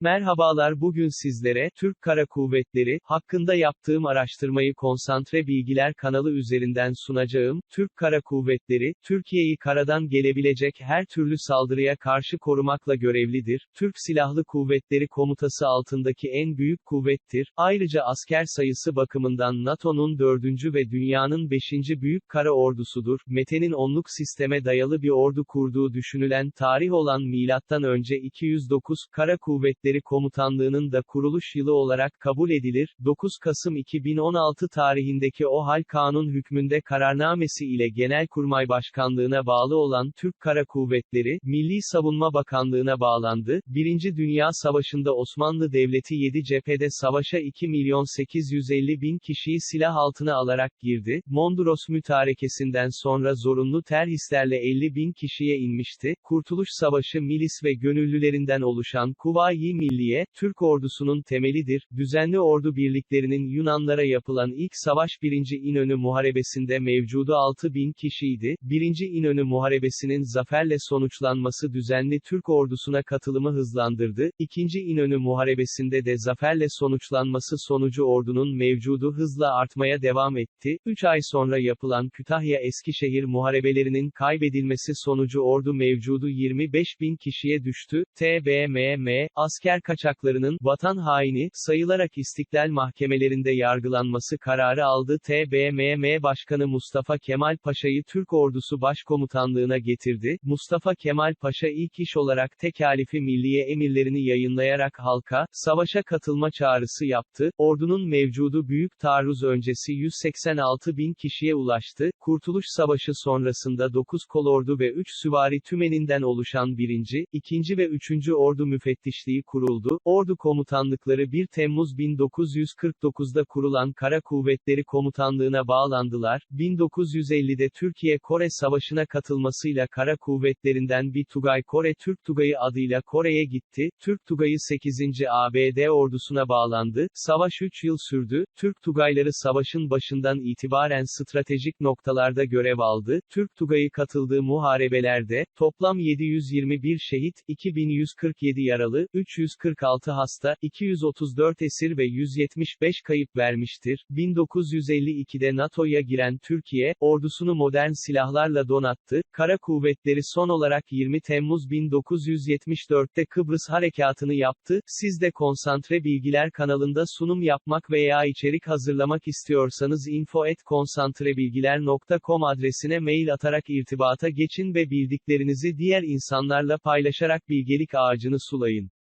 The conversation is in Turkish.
Merhabalar bugün sizlere, Türk Kara Kuvvetleri, hakkında yaptığım araştırmayı Konsantre Bilgiler kanalı üzerinden sunacağım. Türk Kara Kuvvetleri, Türkiye'yi karadan gelebilecek her türlü saldırıya karşı korumakla görevlidir. Türk Silahlı Kuvvetleri komutası altındaki en büyük kuvvettir. Ayrıca asker sayısı bakımından NATO'nun dördüncü ve dünyanın beşinci büyük kara ordusudur. Mete'nin onluk sisteme dayalı bir ordu kurduğu düşünülen tarih olan önce 209 Kara Kuvvetleri Komutanlığı'nın da kuruluş yılı olarak kabul edilir. 9 Kasım 2016 tarihindeki OHAL Kanun hükmünde kararnamesi ile Genelkurmay Başkanlığına bağlı olan Türk Kara Kuvvetleri, Milli Savunma Bakanlığına bağlandı. Birinci Dünya Savaşı'nda Osmanlı Devleti 7 cephede savaşa 2 milyon 850 bin kişiyi silah altına alarak girdi. Mondros mütarekesinden sonra zorunlu terhislerle 50 bin kişiye inmişti. Kurtuluş Savaşı milis ve gönüllülerinden oluşan Kuvayi Milliye, Türk ordusunun temelidir. Düzenli ordu birliklerinin Yunanlara yapılan ilk savaş 1. İnönü Muharebesi'nde mevcudu 6 bin kişiydi. 1. İnönü Muharebesi'nin zaferle sonuçlanması düzenli Türk ordusuna katılımı hızlandırdı. 2. İnönü Muharebesi'nde de zaferle sonuçlanması sonucu ordunun mevcudu hızla artmaya devam etti. 3 ay sonra yapılan Kütahya-Eskişehir muharebelerinin kaybedilmesi sonucu ordu mevcudu 25 bin kişiye düştü. TBMM, asker kaçaklarının, vatan haini, sayılarak istiklal mahkemelerinde yargılanması kararı aldı. TBMM Başkanı Mustafa Kemal Paşa'yı Türk Ordusu Başkomutanlığına getirdi. Mustafa Kemal Paşa ilk iş olarak tekalifi milliye emirlerini yayınlayarak halka, savaşa katılma çağrısı yaptı. Ordunun mevcudu büyük taarruz öncesi 186 bin kişiye ulaştı. Kurtuluş Savaşı sonrasında 9 kolordu ve 3 süvari tümeninden oluşan 1. 2. ve 3. Ordu Müfettişliği kuruldu. Ordu komutanlıkları 1 Temmuz 1949'da kurulan Kara Kuvvetleri Komutanlığına bağlandılar. 1950'de Türkiye-Kore Savaşı'na katılmasıyla Kara Kuvvetlerinden bir Tugay Kore Türk Tugayı adıyla Kore'ye gitti. Türk Tugayı 8. ABD ordusuna bağlandı. Savaş 3 yıl sürdü. Türk Tugayları savaşın başından itibaren stratejik noktalarda görev aldı. Türk Tugayı katıldığı muharebelerde, toplam 721 şehit, 2147 yaralı, 346 hasta, 234 esir ve 175 kayıp vermiştir. 1952'de NATO'ya giren Türkiye, ordusunu modern silahlarla donattı. Kara kuvvetleri son olarak 20 Temmuz 1974'te Kıbrıs Harekatı'nı yaptı. Siz de Konsantre Bilgiler kanalında sunum yapmak veya içerik hazırlamak istiyorsanız info@konsantrebilgiler.com adresine mail atarak irtibata geçin ve bildiklerinizi diğer insanlarla paylaşarak bilgelik ağacını sulayın.